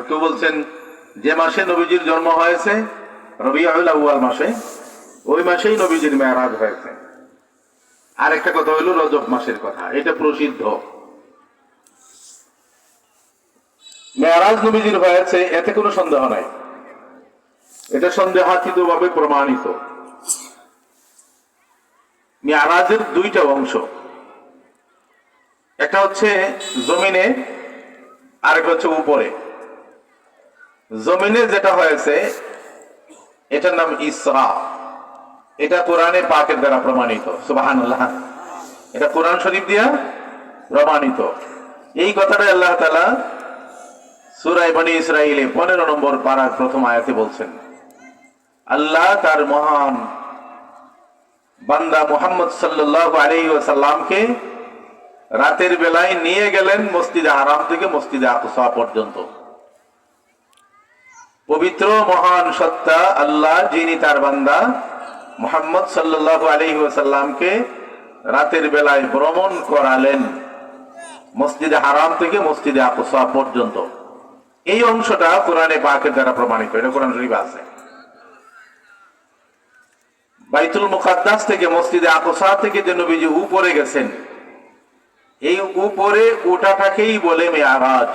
কেউ বলছেন, যে মাসে নবীজির জন্ম হয়েছে, রবিউল আউয়াল মাসে, ওই মাসেই নবীজির মেয়ারাজ হয়েছে। আরেকটা কথা হইল রজব মাসের কথা, এটা প্রসিদ্ধ। মেয়ারাজ নবীজির হয়েছে, এতে কোনো সন্দেহ নাই। এটা সন্দেহাতীত ভাবে প্রমাণিত। মেয়ারাজের দুইটা অংশ। একটা হচ্ছে জমিনে, আরেকটা হচ্ছে উপরে। জমিনে যেটা হয়েছে, এটার নাম ইসরা। এটা কোরআনে পাকের দ্বারা প্রমাণিত সুবাহান এটা কোরআন শরীফ দিয়া প্রমাণিত। এই কথাটা আল্লাহ তালা সুরাই বনি ইসরাইলে পনেরো নম্বর পাড়ার প্রথম আয়াতে বলছেন, আল্লাহ তার মহান বান্দা মোহাম্মদ সাল্লাহ আলী ওয়াসাল্লামকে রাতের বেলায় নিয়ে গেলেন মসজিদে আরাম থেকে মসজিদে আকসা পর্যন্ত। পবিত্র, মহান সত্তা আল্লাহ, যিনি তার বান্দা, মোহাম্মদ সাল্লাহ আলী ওয়াসাল্লামকে রাতের বেলায় ভ্রমণ করালেন মসজিদে হারাম থেকে মসজিদে আকসা পর্যন্ত। এই অংশটা কোরআনে পাকের দ্বারা প্রমাণিত, এটা কোরআন শরীফ আছে। বাইতুল মুকাদ্দাস থেকে মসজিদে আকসা থেকে যে নবীজি উপরে গেছেন, এই উপরে ওটাটাকেই বলে মেয়ারাজ।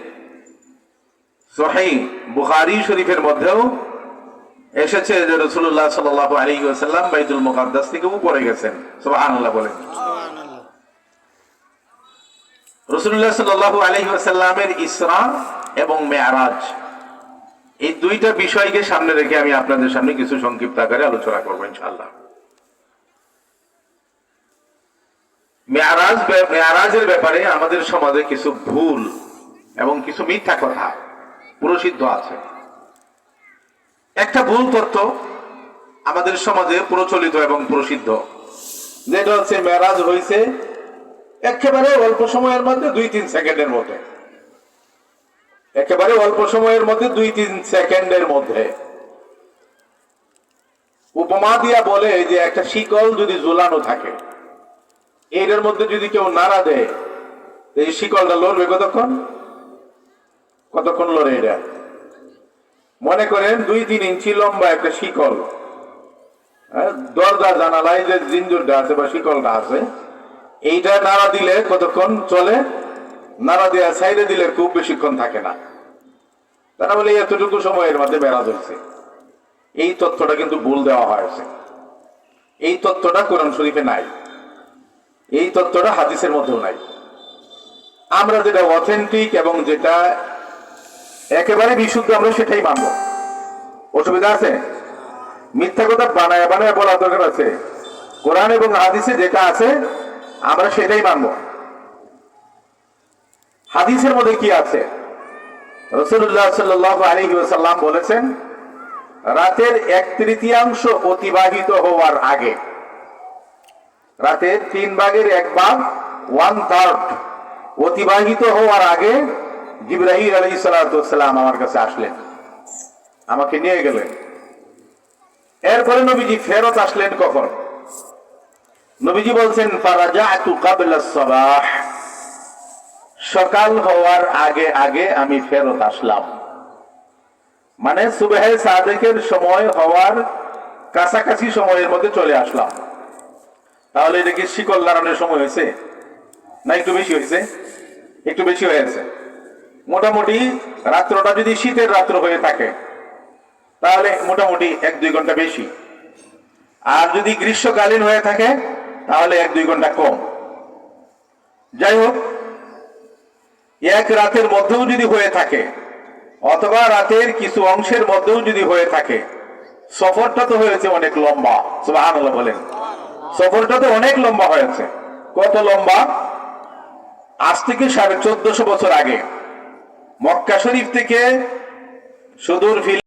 সহি শরীফের মধ্যেও এসেছে যে রসুল্লাহ সাল আলী সাল্লাম বাইতুল মোকাদ্দাস থেকে উপরে গেছেন। বলেন। রসুল্লাহ সাল আলী সাল্লামের ইসরা এবং মেয়ারাজ এই দুইটা বিষয়কে সামনে রেখে আমি আপনাদের সামনে কিছু সংক্ষিপ্ত আকারে আলোচনা করব ইনশাল্লাহ মেয়ারাজ মেয়ারাজের ব্যাপারে আমাদের সমাজে কিছু ভুল এবং কিছু মিথ্যা কথা প্রসিদ্ধ আছে। একটা ভুল তথ্য আমাদের সমাজে প্রচলিত এবং প্রসিদ্ধ। যেটা হচ্ছে মেয়ারাজ হয়েছে একেবারে অল্প সময়ের মধ্যে দুই তিন সেকেন্ডের মধ্যে। একেবারে অল্প সময়ের মধ্যে দুই তিন সেকেন্ডের মধ্যে। উপমা দিয়া বলে যে একটা শিকল যদি ঝুলানো থাকে, এটার মধ্যে যদি কেউ নাড়া দেয় এই শিকলটা লড়বে কতক্ষণ? কতক্ষণ লড়ে এটা? মনে করেন দুই তিন ইঞ্চি লম্বা একটা শিকল। হ্যাঁ, দরজা জানালায় যে জিঞ্জুরটা আছে বা শিকলটা আছে এইটা নাড়া দিলে কতক্ষণ চলে? নাড়া দেওয়া সাইডে দিলে খুব বেশিক্ষণ থাকে না। তারা বলে এতটুকু সময়ের মধ্যে বেড়া হয়েছে এই তথ্যটা কিন্তু ভুল দেওয়া হয়েছে। এই তথ্যটা কোরআন শরীফে নাই। এই তথ্যটা হাদিসের মধ্যেও নাই। আমরা যেটা অথেন্টিক এবং যেটা একেবারে বিশুদ্ধ আমরা সেটাই মানব। অসুবিধা আছে? মিথ্যা কথা বানায় বানায় বলা দরকার আছে। কোরআন এবং হাদিসে যেটা আছে, আমরা সেটাই মানব। হাদিসের মধ্যে কি আছে? রসুল্লাহ সাল্লাম বলেছেন, রাতের এক তৃতীয়াংশ অতিবাহিত হওয়ার আগে, রাতের তিন ভাগের এক ভাগ ওয়ান থার্ড অতিবাহিত হওয়ার আগে আলী সালাম আমার কাছে আসলেন। আমাকে নিয়ে গেলেন। এরপরে নবীজি ফেরত আসলেন কখন? নবীজি বলছেন সকাল হওয়ার আগে আগে আমি ফেরত আসলাম। মানে সুবেহে সাদেকের সময় হওয়ার কাছাকাছি সময়ের মধ্যে চলে আসলাম। তাহলে এটা কি শিকল লাগানোর সময় হয়েছে? না একটু বেশি হয়েছে? একটু বেশি হয়েছে। মোটামুটি রাত্রটা যদি শীতের রাত্র হয়ে থাকে, তাহলে মোটামুটি এক দুই ঘণ্টা বেশি। আর যদি গ্রীষ্মকালীন হয়ে থাকে, তাহলে এক দুই ঘণ্টা কম। যাই হোক, এক রাতের মধ্যেও যদি হয়ে থাকে, অথবা রাতের কিছু অংশের মধ্যেও যদি হয়ে থাকে, সফরটা তো হয়েছে অনেক লম্বা, সুবহানাল্লাহ বলেন। সফরটা তো অনেক লম্বা হয়েছে। কত লম্বা? আজ থেকে সাড়ে চোদ্দশো বছর আগে। মক্কা শরীফ থেকে সুদূর ফিল